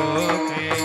Okay.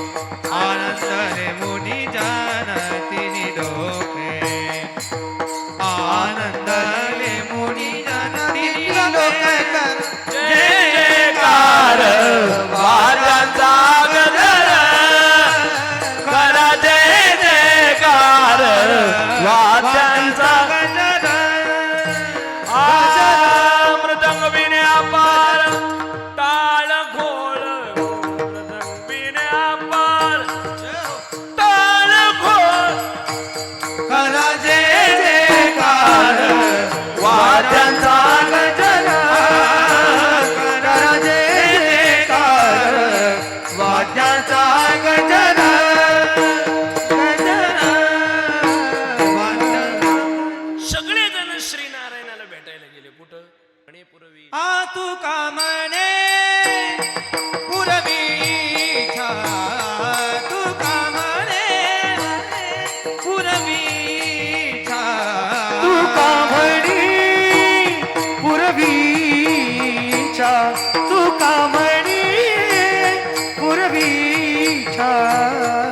Purvi. आ तू का मने पुरवी इच्छा? तू का मने पुरवी इच्छा?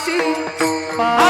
assim.